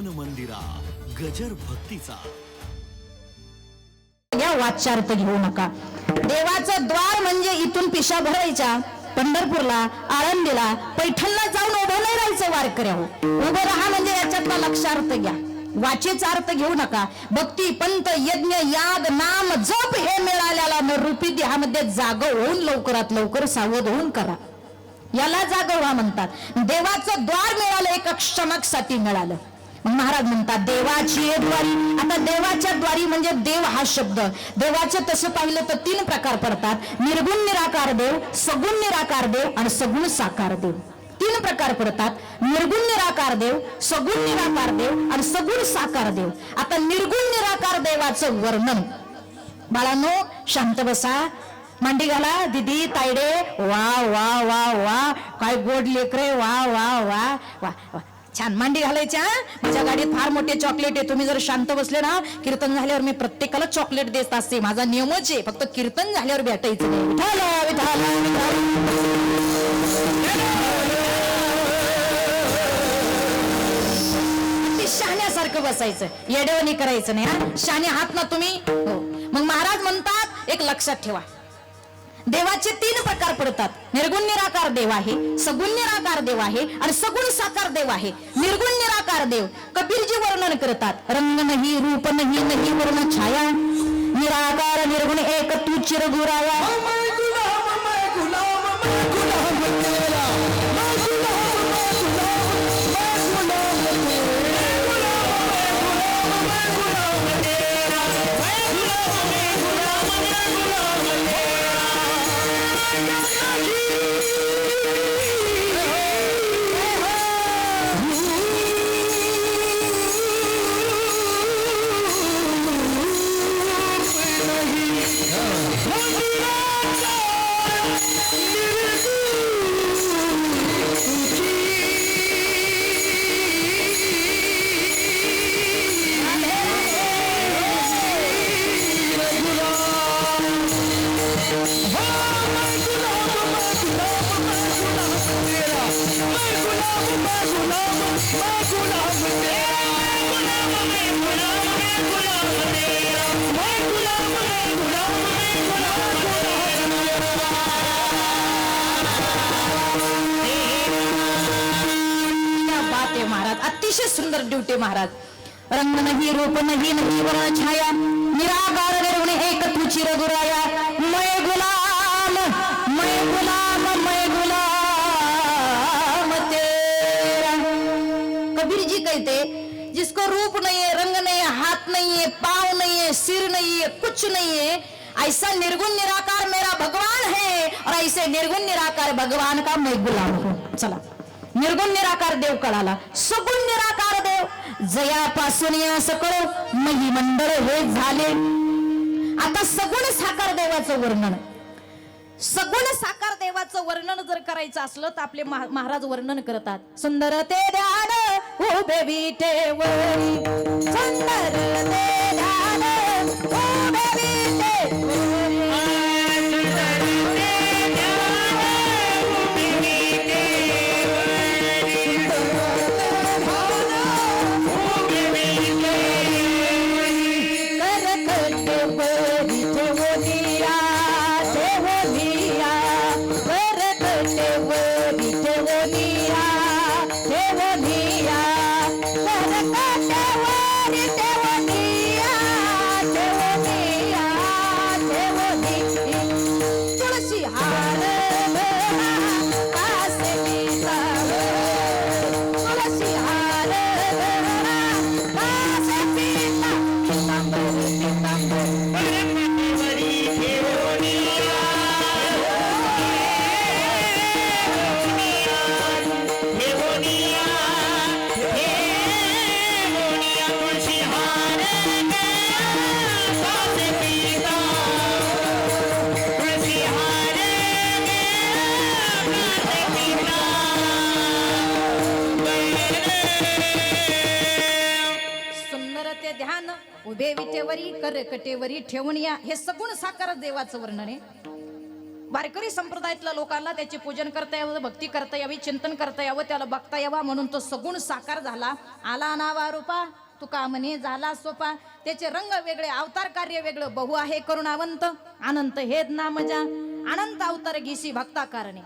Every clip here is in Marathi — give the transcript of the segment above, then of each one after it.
मन मंदिरा गजर भक्तीचा. या वाचार्थ घेऊ नका. देवाचं द्वार म्हणजे इथून पिशा भरायच्या पंढरपूरला आळंदीला पैठणला जाऊन उभं नाही राहायचं वारकऱ्याहो. उभं राहा म्हणजे याच्यातला लक्षार्थ घ्या. वाचेचा अर्थ घेऊ नका. भक्ती पंत यज्ञ याग नाम जप हे मिळाल्याला न रूपी देहामध्ये जाग होऊन लवकरात लवकर सावध होऊन करा. याला जाग व्हा म्हणतात. देवाचं द्वार मिळालं एक क्षणकसाठी मिळालं. महाराज म्हणतात देवाची द्वारी. आता देवाच्या द्वारी म्हणजे देव हा शब्द. देवाचे तसं पाहिलं तर तीन प्रकार पडतात. निर्गुण निराकार देव सगुण निराकार देव आणि सगुण साकार देव. तीन प्रकार पडतात. निर्गुण निराकार देव सगुण निराकार देव आणि सगुण साकार देव. आता निर्गुण निराकार देवाचं वर्णन. बाळांनो शांत बसा. मांडी घाला. दिदी तायडे. वा वा वा वा. काय गोड लेकरे वा वा वा. वा वा. छान मांडी घालायच्या माझ्या गाडीत फार मोठे चॉकलेट आहे. तुम्ही जर शांत बसले ना कीर्तन झाल्यावर मी प्रत्येकाला चॉकलेट देत असते. माझा नियमच आहे फक्त कीर्तन झाल्यावर भेटायचं नाही. विठाला, विठाला, विठाला. ते शहाण्यासारखं बसायचं. येडवणी करायचं नाही हा? शहाणे हात ना तुम्ही? हो. मग महाराज म्हणतात एक लक्षात ठेवा. देवाचे तीन प्रकार पडतात. निर्गुण निराकार देव आहे सगुण निराकार देव आहे आणि सगुण साकार देव आहे. निर्गुण निराकार देव कबीरजी वर्णन करतात. रंग नाही रूप नाही नाही वर्ण छाया. निराकार निर्गुण एक तू चिरगुराया. सुंदर ड्युटी महाराज. रंग नाही रूप नाही नाही वर्ण छाया. निरागार निर्गुण एक तुची रघुराया. मय गुलाम मय गुलाम मय गुलाम तेरा. कबीरजी कहते जिसको रूप नहीं है रंग नहीं है हाथ नहीं है पाव नहीं है सिर नहीं है कुछ नहीं है ऐसा निर्गुण निराकार मेरा भगवान है और ऐसे निर्गुण निराकार भगवान का मैं गुलाम हूं। चला। निर्गुण निराकार देव कळाला सगुण जयापासून या सकळ मंडळ हे झाले. आता सगुण साकार देवाचं वर्णन. सगुण साकार देवाचं वर्णन जर करायचं असलं तर आपले महा- महाराज वर्णन करतात. सुंदर ते ध्यान उभे विटेवरी सुंदर ते ध्यान उभे देवरी कर कटेवरी ठेवून या. हे सगुण साकार देवाचं वर्णन आहे. वारकरी संप्रदायातल्या लोकांना त्याचे पूजन करता यावं भक्ती करता यावी चिंतन करता यावं त्याला बघता यावा म्हणून तो सगुण साकार झाला. आला नावा रूपा तुका म्हणे झाला सोपा. त्याचे रंग वेगळे अवतार कार्य वेगळं. बहु आहे करुणावंत अनंत हेद नामजा. अनंत अवतार घेसी भक्ता कारणे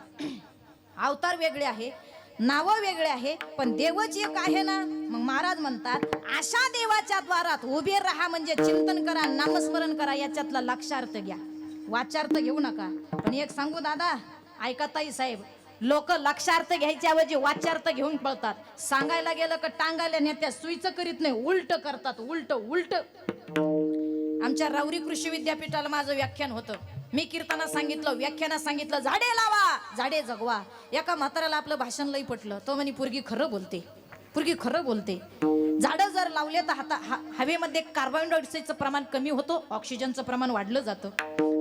अवतार वेगळे आहे. नावं वेगळे आहे पण देवच एक आहे ना? मग महाराज म्हणतात अशा देवाच्या द्वारात उभे राहा म्हणजे चिंतन करा नामस्मरण करा याच्यातला लक्षार्थ घ्या. वाचार्थ घेऊ नका. पण एक सांगू दादा ऐका ताई साहेब लोक लक्षार्थ घ्यायच्या ऐवजी वाचार्थ घेऊन पळतात. सांगायला गेलं का टांगायला नेत्या सुईचं करीत नाही उलट करतात उलट उलट. आमच्या रावरी कृषी विद्यापीठाला माझं व्याख्यान होतं. मी कीर्तना सांगितलं व्याख्यानात सांगितलं झाडे लावा झाडे जगवा. एका म्हाताऱ्याला आपलं भाषण लई पटलं. तो म्हणे पुरगी खरं बोलते पुरगी खरं बोलते. झाडं जर लावले तर हाता हा- हवेमध्ये कार्बन डायऑक्साईडचं प्रमाण कमी होतो ऑक्सिजनचं प्रमाण वाढलं जातं.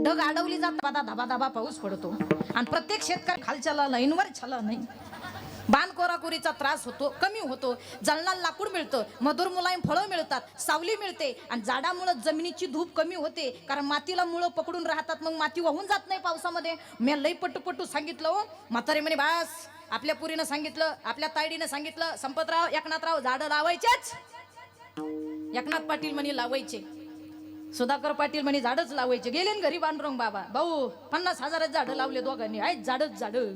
ढग अडवली जात आता धाबा धाबा पाऊस पडतो. आणि प्रत्येक शेतकरी खालच्याला लाईनवर छाला नाही. बाण कोराकोरीचा त्रास होतो कमी होतो जळणाला लाकूड मिळतं मधुर मुलायम फळं मिळतात सावली मिळते आणि झाडामुळं जमिनीची धूप कमी होते कारण मातीला मुळं पकडून राहतात मग माती वाहून जात नाही पावसामध्ये. मी लई पट्टू पट्टू सांगितलं हो. म्हातारे म्हणे बास आपल्या पुरीनं सांगितलं आपल्या तायडीनं सांगितलं संपतराव एकनाथराव झाडं लावायचेच. एकनाथ पाटील म्हणे लावायचे. सुधाकर पाटील म्हणे झाडच लावायचे. गेले न घरी बांधरंग बाबा. भाऊ पन्नास हजारात झाडं लावले दोघांनी. आहेत झाडच झाडं.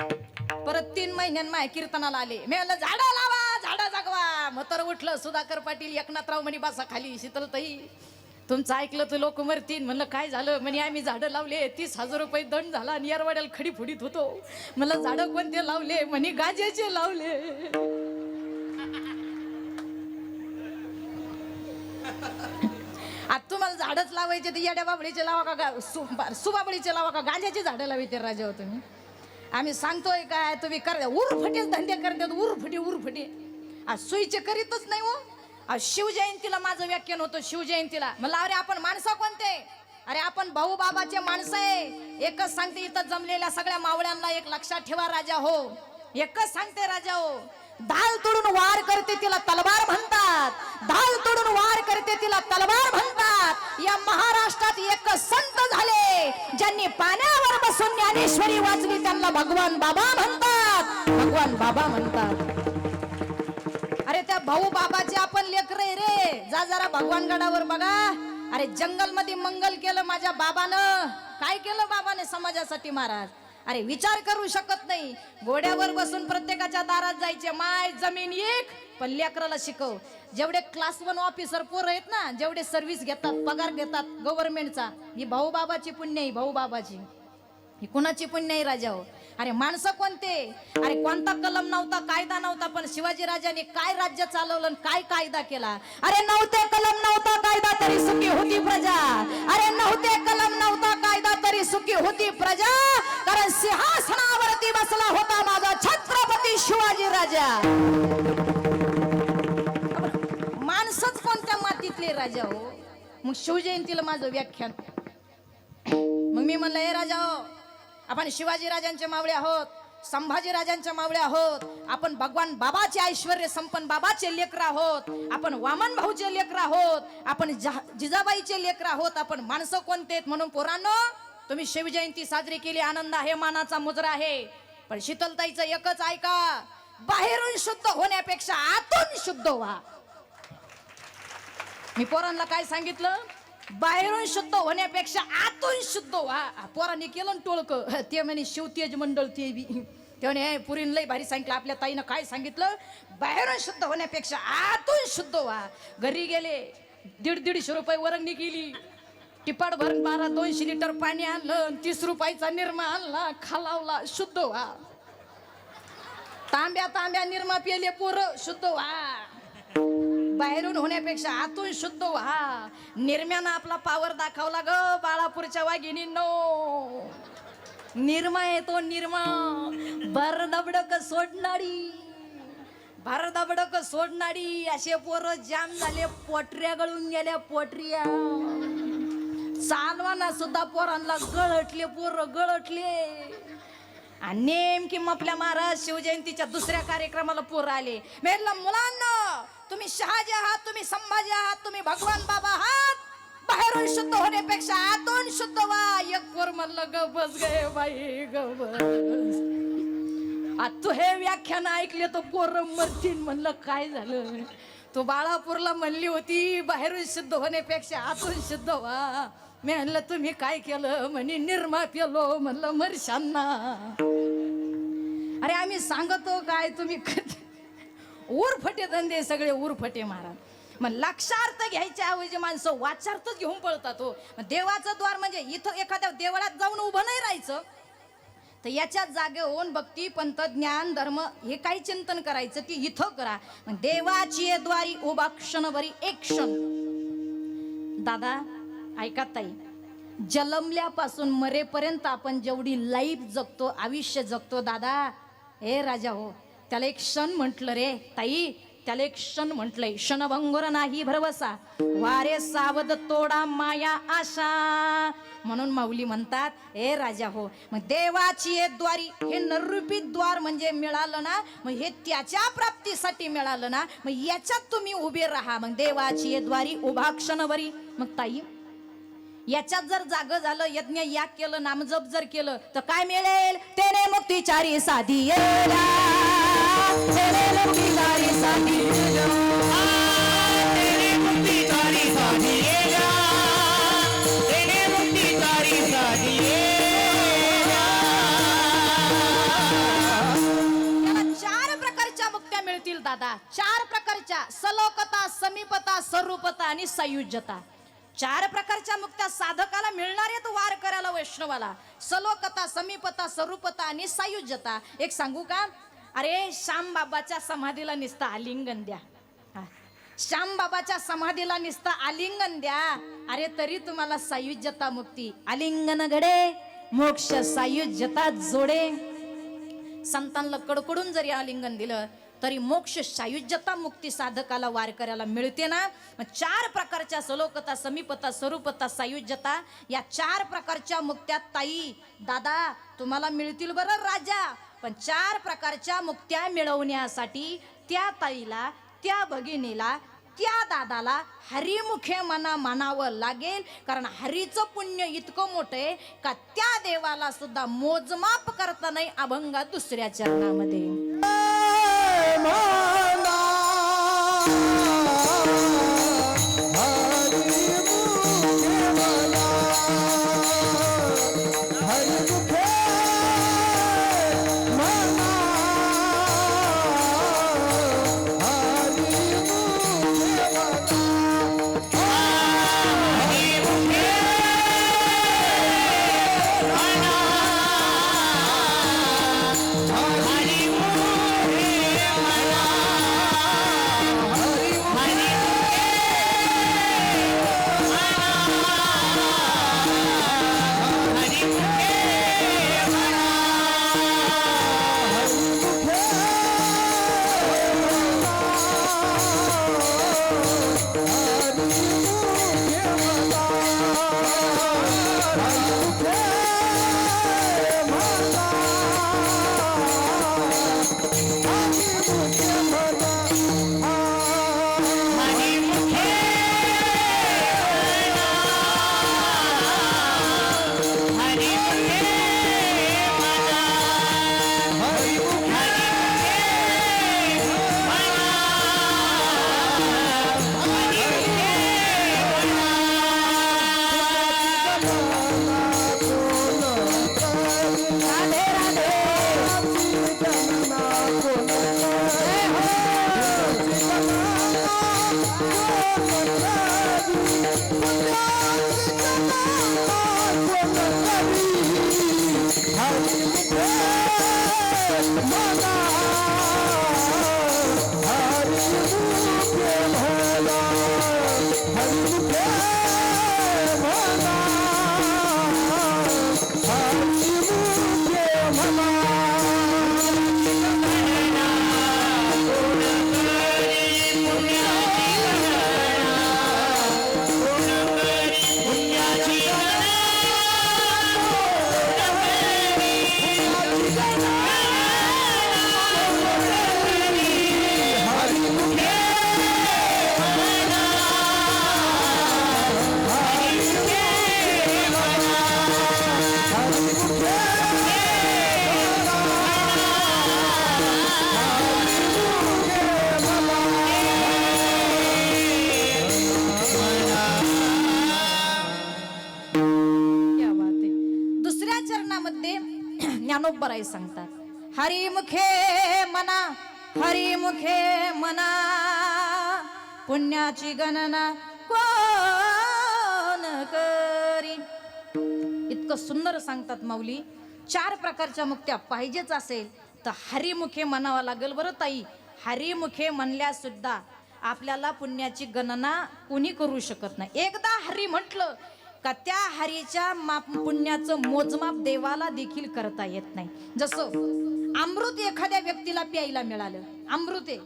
परत तीन महिन्यां माय कीर्तनाला आले. मी म्हणलं झाडं लावा झाडं जागवा. मतर उठलं सुधाकर पाटील एकनाथराव म्हणे बसा खाली शीतलताई. तुमचं ऐकलं तर लोक मरतीन म्हणलं काय झालं? म्हणे आम्ही झाडं लावले तीस हजार रुपये दंड झाला आणि यारवाड्याला खडी फुडीत होतो. म्हणलं झाडं कोणते लावले? म्हणे गाजेचे लावले. आता तुम्हाला झाडच लावायचे तर येड्या बाबळीचे लावा का गा सुबाबळीचे लावा का? गांजाची झाडं लावायचे राजा तुम्ही. आम्ही सांगतोय काय तुम्ही कर उरफटे धंदे करतात उरफटे उरफटे. आज सुईचे करीतच नाही हो. आज शिवजयंतीला माझं व्याख्यान होतं शिवजयंतीला. म्हणलं अरे आपण माणसं कोणते? अरे आपण भाऊ बाबाचे माणसं आहे. एकच सांगते इथं जमलेल्या सगळ्या मावळ्यांना एक लक्षात ठेवा राजा हो. एकच सांगते राजा हो. धाल तोडून वार करते तिला तलवार म्हणतात. धाल तोडून वार करते तिला तलवार म्हणतात. या महाराष्ट्रात एक संत झाले ज्यांनी पाण्यावर पासून ज्ञानेश्वरी वाचली त्यांना भगवान बाबा म्हणतात. भगवान बाबा म्हणतात. अरे त्या भाऊ बाबाचे आपण लेकर रे. जा जरा भगवान गडावर बघा. अरे जंगलमध्ये मंगल केलं माझ्या बाबानं. काय केलं बाबाने समाजासाठी महाराज? अरे विचार करू शकत नाही. घोड्यावर बसून प्रत्येकाच्या दारात जायचे. माय जमीन एक पण लेकराला शिकव. जेवढे क्लास वन ऑफिसर पोरं आहेत ना जेवढे सर्व्हिस घेतात पगार घेतात गव्हर्नमेंटचा ही भाऊ बाबाची पुण्य आहे भाऊ बाबाची. ही कुणाची पण नाही राजा हो. अरे माणसं कोणते? अरे कोणता कलम नव्हता कायदा नव्हता पण शिवाजी राजाने काय राज्य चालवलं काय कायदा केला? अरे नव्हते कलम नव्हता कायदा तरी सुखी होती प्रजा. अरे नव्हते कलम नव्हता कायदा तरी सुखी होती प्रजा. कारण सिंहासनावरती बसला होता माझा छत्रपती शिवाजी राजा. माणसंच कोणत्या मातीतले राजा हो? मग शिवजयंतीला माझं व्याख्यान. मग मी म्हणलं हे राजा हो आपण शिवाजी राजांचे मावळे आहोत संभाजी राजांच्या मावळे आहोत आपण भगवान बाबाचे ऐश्वर संपन्न बाबाचे लेकर आहोत आपण वामन भाऊचे लेकर आहोत आपण जिजाबाईचे लेकर आहोत आपण माणसं कोणते आहेत म्हणून पोरांनो तुम्ही शिवजयंती साजरी केली आनंद आहे मानाचा मुजरा आहे पण शीतलताईचं एकच ऐका बाहेरून शुद्ध होण्यापेक्षा आतून शुद्ध व्हा. मी पोरांना काय सांगितलं? बाहेरून शुद्ध होण्यापेक्षा आतून शुद्ध व्हा. पोरांनी केलं टोळक. ते म्हणे शिवतेज मंडळ ते बी. ते म्हणे लय भारी सांगितलं. आपल्या ताईनं काय सांगितलं? बाहेरून शुद्ध होण्यापेक्षा आतून शुद्ध व्हा. घरी गेले दीड दीडशे रुपये वरंगणी केली. टिपाड भरून बारा दोनशे लिटर पाणी आणलं आणि तीस रुपयाचा निरमा आणला खालावला शुद्ध व्हा. तांब्या तांब्या निर्मा पेले पोरं शुद्ध व्हा. बाहेरून होण्यापेक्षा आतून शुद्ध व्हा. निर्म्यानं आपला पावर दाखवला ग बाळापूरच्या वाघिनींनो निर्मा येतो निर्मा. भर दबडक सोडणारी. भर दबडक सोडणारी. असे पोरं जाम झाले पोटऱ्या गळून गेल्या पोटऱ्या. चालवाना सुद्धा पोरांना गळटले पोरं गळटले. आणि नेमकी आपल्या महाराज शिवजयंतीच्या दुसऱ्या कार्यक्रमाला पोर आले. मेरला मुलांना तुम्ही शहाजी आहात तुम्ही संभाजी आहात तुम्ही भगवान बाबा आहात. बाहेरून शुद्ध होण्यापेक्षा आतून शुद्ध व्हा. एक पोर म्हणलं ग बस गे बाई ग बस. आ तू हे व्याख्यान ऐकले तर पोर मरतीन म्हणलं काय झालं? तू बाळापूरला म्हणली होती बाहेरून शुद्ध होण्यापेक्षा आतून शुद्ध व्हा. मी म्हणलं तुम्ही काय केलं? म्हणे निर्मा पेलो म्हणलं मरशांना. अरे आम्ही सांगतो काय? तुम्ही उरफटे धंदे सगळे उरफटे महाराज मग लक्षार्थ घ्यायच्या ऐवजी माणसं वाचार्थच घेऊन पळतात हो. मग देवाचं द्वार म्हणजे इथं एखाद्या देवळात जाऊन उभं नाही राहायचं. तर याच्या जागे होऊन भक्ती पंत ज्ञान धर्म हे काही चिंतन करायचं की इथं करा. मग देवाची द्वारी उभा क्षणभरी एक क्षण. दादा ऐका ताई. जलमल्यापासून मरेपर्यंत आपण जेवढी लाईफ जगतो आयुष्य जगतो दादा. हे राजा हो त्याला एक क्षण म्हटलं रे. ताई त्याला एक क्षण म्हटलंय. क्षणभंगुर नाही भरवसा. वारे सावध तोडा माया आशा. म्हणून माऊली म्हणतात हे राजा हो मग देवाची ये द्वारी हे नररूपी द्वार म्हणजे मिळालं ना मग हे त्याच्या प्राप्तीसाठी मिळालं ना मग याच्यात तुम्ही उभे राहा. मग देवाची ये द्वारी उभा क्षणभरी. मग ताई याच्यात जर जाग झालं यज्ञ याग केलं नामजप जर केलं तर काय मिळेल? तेने मुक्ती चारी साधी चार प्रकारच्या मुक्त्या मिळतील दादा. चार प्रकारच्या. सलोकता समीपता स्वरूपता आणि संयुज्यता. चार प्रकारच्या मुक्त्या साधकाला मिळणार आहेत वार करायला वैष्णवाला. सलोकता समीपता स्वरूपता आणि सायुज्यता. एक सांगू का? अरे श्यामबाबाच्या समाधीला निसता आलिंगन द्या. हा. समाधीला निसता आलिंगन द्या. अरे तरी तुम्हाला सायुज्यता मुक्ती. आलिंगन घडे मोक्ष सायुज्यता जोडे. संतांना कडकडून जरी आलिंगन दिलं तरी मोक्ष सायुज्यता मुक्ती साधकाला वार करायला मिळते ना? मग चार प्रकारच्या सलोकता समीपता स्वरूपता सायुज्यता या चार प्रकारच्या मुक्त्या ताई दादा तुम्हाला मिळतील बरं राजा. पण चार प्रकारच्या मुक्त्या मिळवण्यासाठी त्या ताईला त्या भगिनीला त्या दादाला हरिमुखे मना मानावं लागेल. कारण हरीचं पुण्य इतकं मोठं आहे का त्या देवाला सुद्धा मोजमाप करता नाही अभंगा दुसऱ्या चरणामध्ये. আমার ज्ञानोबराय सांगतात. हरिमुखे मना हरिमुखे मना पुण्याची गणना कोण करी? इतकं सुंदर सांगतात माऊली. चार प्रकारच्या मुक्त्या पाहिजेच असेल तर हरिमुखे म्हणावं लागेल बरं ताई. हरिमुखे म्हणल्या सुद्धा आपल्याला पुण्याची गणना कुणी करू शकत नाही. एकदा हरी म्हटलं का त्या हरीच्या माप पुण्याचं मोजमाप देवाला देखील करता येत नाही. जसं अमृत एखाद्या व्यक्तीला प्यायला मिळालं अमृत आहे.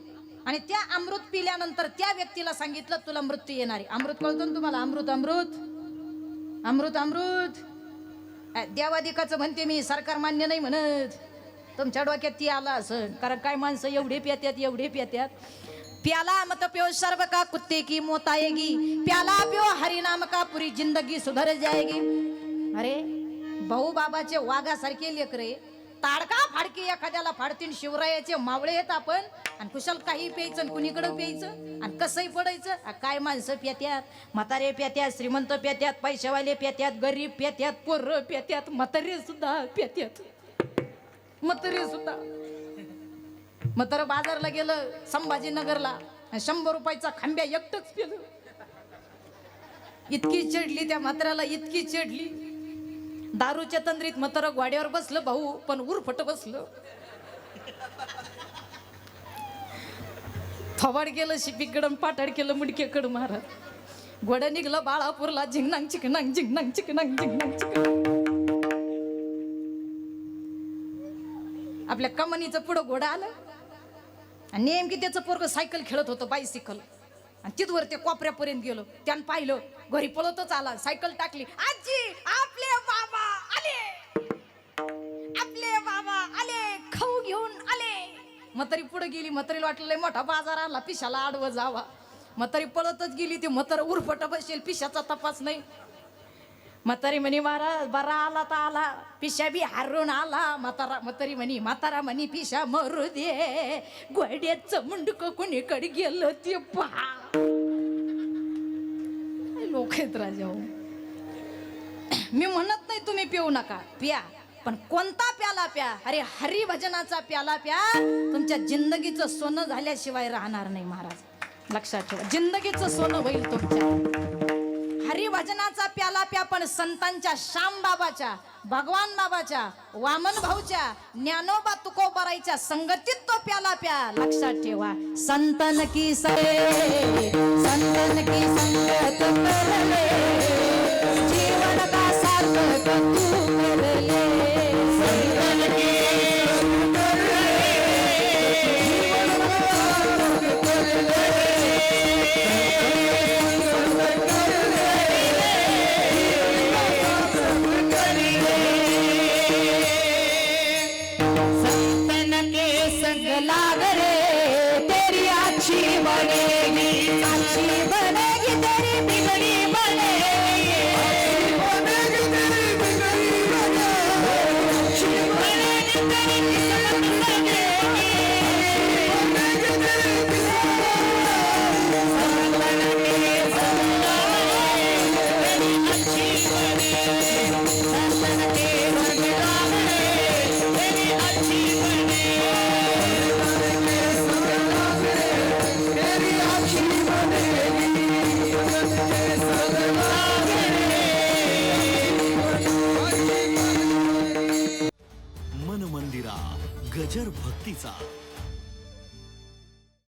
आणि त्या अमृत पिल्यानंतर त्या व्यक्तीला सांगितलं तुला मृत्यू येणार आहे. अमृत कळतो ना तुम्हाला? अमृत अमृत. अमृत अमृत. देवाधिकाचं देवादिकाचं म्हणते मी सरकार मान्य नाही म्हणत. तुमच्या डोक्यात ती आला असं कारण काय माणसं एवढे पित्यात एवढे पित्यात प्याला मत प्यो सर्व का कुत्ते की मौत आएगी? प्याला प्यो हरिनाम का पुरी जिंदगी सुधर जाएगी। अरे भाऊ बाबाचे वाघासारखे लेकरे ताडका फाडकी एखाद्याला फाडतीन शिवरायाचे मावळे येत आपण. आणि कुशल काही प्यायचं आणि कुणीकडं प्यायचं? आणि कसंही पडायचं? काय माणसं प्यात्यात? म्हातारे प्यात्यात श्रीमंत प्यात्यात पैशावाले प्यात्यात गरीब प्यात्यात पोरं प्यात्यात म्हातारे सुद्धा प्यात्यात. म्हातारे सुद्धा. मग तर बाजारला गेलं संभाजीनगरला. शंभर रुपयाचा खांब्या एकटंच केलं इतकी चिडली त्या म्हाताऱ्याला इतकी चिडली. दारूच्या तंद्रीत म्हातार ग्वाड्यावर बसलं भाऊ पण उरफट बसलं. थवाड केलं शिपीकडं पाटाड केलं मुडकेकडं महाराज घोडा निघलं बाळापूरला झिंगनांग चिकनांग झिंगनांग चिकनांग झिंगनांग चिकनांग आपल्या कमानीचं पुढं घोडा आलं. आणि नेमकी त्याचं पोरग सायकल खेळत होतं बायसिकल आणि तिथवर ते कोपऱ्यापर्यंत गेलो. त्यानं पाहिलं घरी पळतच आला. सायकल टाकली. आजी आपले बाबा आले. आपले बाबा आले. खाऊ घेऊन आले. म्हातारी पुढे गेली. म्हातारीला वाटलं मोठा बाजार आला पिशाला आडवं जावा. म्हातारी पळतच गेली. ते म्हातारा उरफट बसेल. पिशाचा तपास नाही. म्हातारी म्हणे महाराज बरा आला तर आला पिशा बी हारून आला म्हातारा म्हातारी म्हणी म्हातारा म्हणी पिशा मरू दे गोड्याचं मुंडक कुणीकडे गेलं ते पहा. लोक आहेत राजा हो? मी म्हणत नाही तुम्ही पिऊ नका प्या पण कोणता प्याला प्या? अरे हरिभजनाचा प्याला प्या. तुमच्या जिंदगीचं सोनं झाल्याशिवाय राहणार नाही महाराज. लक्षात ठेवा जिंदगीचं सोनं होईल तुमच्या. हरिभजनाचा प्याला प्या पण संतांच्या श्याम बाबाच्या भगवान बाबाच्या वामन भाऊच्या ज्ञानोबा तुकोबाराईच्या संगतीत तो प्याला प्या. लक्षात ठेवा. संतन की सरे संतन की संगत